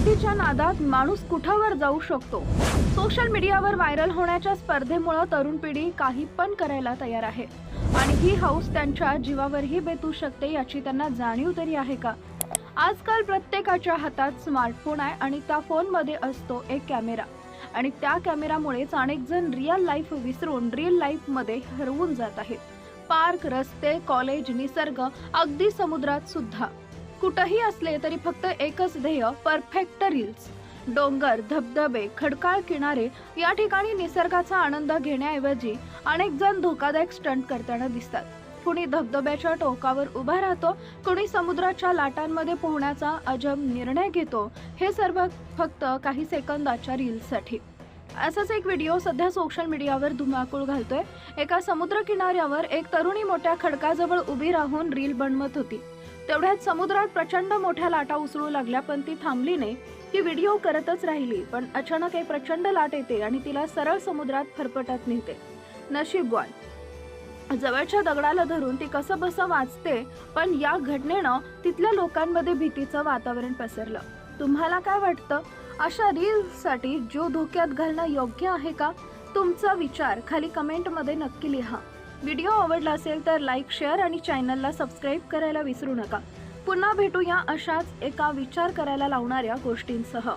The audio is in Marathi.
माहितीच्या नादात माणूस कुठावर जाऊ शकतो. सोशल मीडियावर व्हायरल होण्याच्या स्पर्धेमुळे तरुण पिढी काही पण करायला तयार आहे. आणि ही हाऊस त्यांच्या जीवावरही बेतू शकते याची त्यांना जाणीव तरी आहे का? आजकाल प्रत्येकाच्या हातात स्मार्टफोन आहे आणि त्या फोनमध्ये असतो एक कॅमेरा. आणि त्या कॅमेरामुळेच अनेक जण रिअल लाईफ विसरून रिअल लाईफमध्ये हरवून जात आहेत. पार्क रस्ते कॉलेज निसर्ग अगदी समुद्रात सुद्धा. कुठंही असले तरी फक्त एकच ध्येय परफेक्ट रील्स डोंगर धबधबे खडकाळ किनारे या ठिकाणी निसर्गाचा आनंद घेण्याऐवजी अनेक जण धोकादायक स्टंट करताना दिसतात. कुणी धबधब्याच्या टोकावर उभा राहतो कुणी समुद्राच्या लाटांमध्ये पोहण्याचा अजब निर्णय घेतो हे सर्व फक्त काही सेकंदाच्या रील्ससाठी असाच एक व्हिडिओ सध्या सोशल मीडियावर धुमाकूळ घालतोय. एका समुद्र किनाऱ्यावर एक तरुणी मोठ्या खडकाजवळ उभी राहून रील बनवत होती. तेवढ्यात समुद्रात प्रचंड मोठ्या लाटा उसळू लागल्या पण ती थांबली नाही. ती व्हिडिओ करतच राहिली पण अचानक एक प्रचंड लाट येते आणि तिला सरळ समुद्रात फरफटत नेते. नशीबवान जवळच्या दगडाला धरून ती कसं बसं वाचते पण या घटनेनं तिथल्या लोकांमध्ये भीतीचं वातावरण पसरलं. तुम्हाला काय वाटतं? अशा रील्ससाठी जीव धोक्यात घालणं योग्य आहे का? तुमचा विचार खाली कमेंटमध्ये नक्की लिहा. व्हिडिओ आवडला असेल तर लाईक शेअर आणि चॅनलला सबस्क्राईब करायला विसरू नका. पुन्हा भेटूया अशाच एका विचार करायला लावणाऱ्या गोष्टींसह.